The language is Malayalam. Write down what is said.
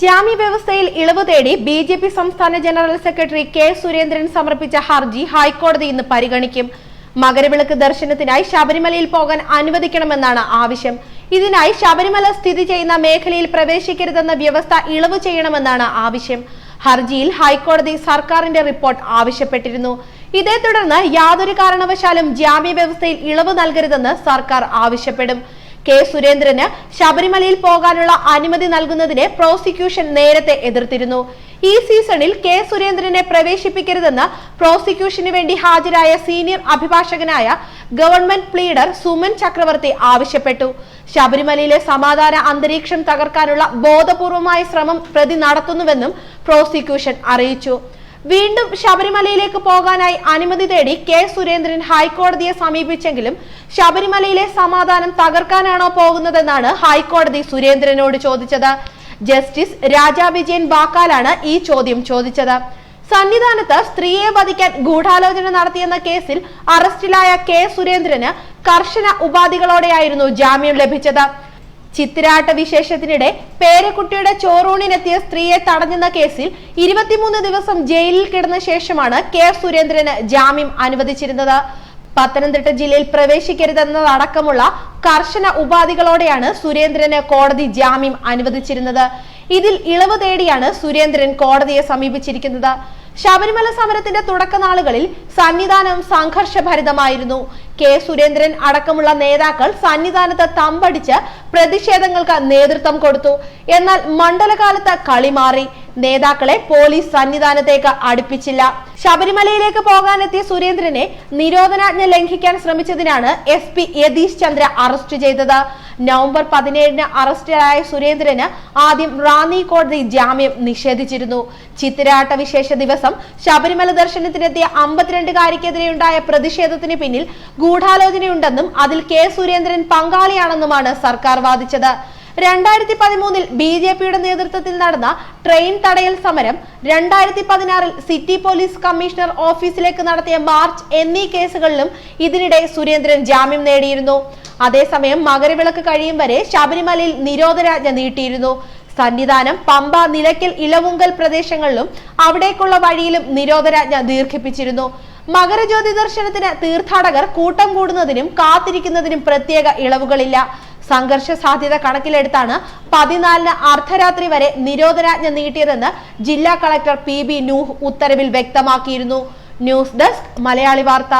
ജാമ്യ വ്യവസ്ഥയിൽ ഇളവ് തേടി ബി ജെ പി സംസ്ഥാന ജനറൽ സെക്രട്ടറി കെ സുരേന്ദ്രൻ സമർപ്പിച്ച ഹർജി ഹൈക്കോടതി ഇന്ന് പരിഗണിക്കും. മകരവിളക്ക് ദർശനത്തിനായി ശബരിമലയിൽ പോകാൻ അനുവദിക്കണമെന്നാണ് ആവശ്യം. ഇതിനായി ശബരിമല സ്ഥിതി ചെയ്യുന്ന മേഖലയിൽ പ്രവേശിക്കരുതെന്ന വ്യവസ്ഥ ഇളവ് ചെയ്യണമെന്നാണ് ആവശ്യം. ഹർജിയിൽ ഹൈക്കോടതി സർക്കാരിന്റെ റിപ്പോർട്ട് ആവശ്യപ്പെട്ടിരുന്നു. ഇതേ തുടർന്ന് യാതൊരു കാരണവശാലും ജാമ്യ വ്യവസ്ഥയിൽ ഇളവ് നൽകരുതെന്ന് സർക്കാർ ആവശ്യപ്പെടും. കെ സുരേന്ദ്രന് ശബരിമലയിൽ പോകാനുള്ള അനുമതി നൽകുന്നതിനെ പ്രോസിക്യൂഷൻ നേരത്തെ എതിർത്തിരുന്നു. ഈ സീസണിൽ കെ സുരേന്ദ്രനെ പ്രവേശിപ്പിക്കരുതെന്ന് പ്രോസിക്യൂഷന് വേണ്ടി ഹാജരായ സീനിയർ അഭിഭാഷകനായ ഗവൺമെന്റ് പ്ലീഡർ സുമൻ ചക്രവർത്തി ആവശ്യപ്പെട്ടു. ശബരിമലയിലെ സമാധാന അന്തരീക്ഷം തകർക്കാനുള്ള ബോധപൂർവമായ ശ്രമം പ്രതി നടത്തുന്നുവെന്നും പ്രോസിക്യൂഷൻ അറിയിച്ചു. വീണ്ടും ശബരിമലയിലേക്ക് പോകാനായി അനുമതി തേടി കെ സുരേന്ദ്രൻ ഹൈക്കോടതിയെ സമീപിച്ചെങ്കിലും ശബരിമലയിലെ സമാധാനം തകർക്കാനാണോ പോകുന്നതെന്നാണ് ഹൈക്കോടതി സുരേന്ദ്രനോട് ചോദിച്ചത്. ജസ്റ്റിസ് രാജാ വിജയൻ ബാക്കാലാണ് ഈ ചോദ്യം ചോദിച്ചത്. സന്നിധാനത്ത് സ്ത്രീയെ വധിക്കാൻ ഗൂഢാലോചന നടത്തിയെന്ന കേസിൽ അറസ്റ്റിലായ കെ സുരേന്ദ്രന് കർശന ഉപാധികളോടെയായിരുന്നു ജാമ്യം ലഭിച്ചത്. ചിത്തിരാട്ട വിശേഷത്തിനിടെ പേരക്കുട്ടിയുടെ ചോറൂണിനെത്തിയ സ്ത്രീയെ തടഞ്ഞെന്ന കേസിൽ ഇരുപത്തിമൂന്ന് ദിവസം ജയിലിൽ കിടന്ന ശേഷമാണ് കെ സുരേന്ദ്രന് ജാമ്യം അനുവദിച്ചിരുന്നത്. പത്തനംതിട്ട ജില്ലയിൽ പ്രവേശിക്കരുതെന്നതടക്കമുള്ള കർശന ഉപാധികളോടെയാണ് സുരേന്ദ്രന് കോടതി ജാമ്യം അനുവദിച്ചിരുന്നത്. ഇതിൽ ഇളവ് തേടിയാണ് സുരേന്ദ്രൻ കോടതിയെ സമീപിച്ചിരിക്കുന്നത്. ശബരിമല സമരത്തിന്റെ തുടക്കനാളുകളിൽ സന്നിധാനം സംഘർഷഭരിതമായിരുന്നു. കെ. സുരേന്ദ്രൻ അടക്കമുള്ള നേതാക്കൾ സന്നിധാനത്ത് തമ്പടിച്ച് പ്രതിഷേധങ്ങൾക്ക് നേതൃത്വം കൊടുത്തു. എന്നാൽ മണ്ഡലകാലത്ത് കളി മാറി. നേതാക്കളെ പോലീസ് സന്നിധാനത്തേക്ക് അടുപ്പിച്ചില്ല. ശബരിമലയിലേക്ക് പോകാനെത്തിയ സുരേന്ദ്രനെ നിരോധനാജ്ഞ ലംഘിക്കാൻ ശ്രമിച്ചതിനാണ് S P Yathish Chandra arrest ചെയ്തത്. നവംബർ പതിനേഴിന് അറസ്റ്റിലായ സുരേന്ദ്രന് ആദ്യം റാന്നി കോടതി ജാമ്യം നിഷേധിച്ചിരുന്നു. ചിത്തിരാട്ട വിശേഷ ദിവസം ശബരിമല ദർശനത്തിനെത്തിയ അമ്പത്തിരണ്ടുകാരിക്കെതിരെയുണ്ടായ പ്രതിഷേധത്തിന് പിന്നിൽ ഗൂഢാലോചനയുണ്ടെന്നും അതിൽ കെ സുരേന്ദ്രൻ പങ്കാളിയാണെന്നുമാണ് സർക്കാർ വാദിച്ചത്. രണ്ടായിരത്തി പതിമൂന്നിൽ ബി ജെ പിയുടെ നേതൃത്വത്തിൽ നടന്ന ട്രെയിൻ തടയൽ സമരം രണ്ടായിരത്തി പതിനാറിൽ സിറ്റി പോലീസ് കമ്മീഷണർ ഓഫീസിലേക്ക് നടത്തിയ മാർച്ച് എന്നീ കേസുകളിലും ഇതിനിടെ സുരേന്ദ്രൻ ജാമ്യം നേടിയിരുന്നു. അതേസമയം മകരവിളക്ക് കഴിയും വരെ ശബരിമലയിൽ നിരോധനാജ്ഞ നീട്ടിയിരുന്നു. സന്നിധാനം പമ്പ നിലയ്ക്കൽ ഇലവുങ്കൽ പ്രദേശങ്ങളിലും അവിടേക്കുള്ള വഴിയിലും നിരോധനാജ്ഞ ദീർഘിപ്പിച്ചിരുന്നു. മകരജ്യോതി ദർശനത്തിന് തീർത്ഥാടകർ കൂട്ടം കൂടുന്നതിനും കാത്തിരിക്കുന്നതിനും പ്രത്യേക ഇളവുകളില്ല. സംഘർഷ സാധ്യത കണക്കിലെടുത്താണ് പതിനാലിന് അർദ്ധരാത്രി വരെ നിരോധനാജ്ഞ നീട്ടിയതെന്ന് ജില്ലാ കളക്ടർ പി ബി നൂഹ് ഉത്തരവിൽ വ്യക്തമാക്കിയിരുന്നു. ന്യൂസ് ഡെസ്ക് മലയാളി വാർത്ത.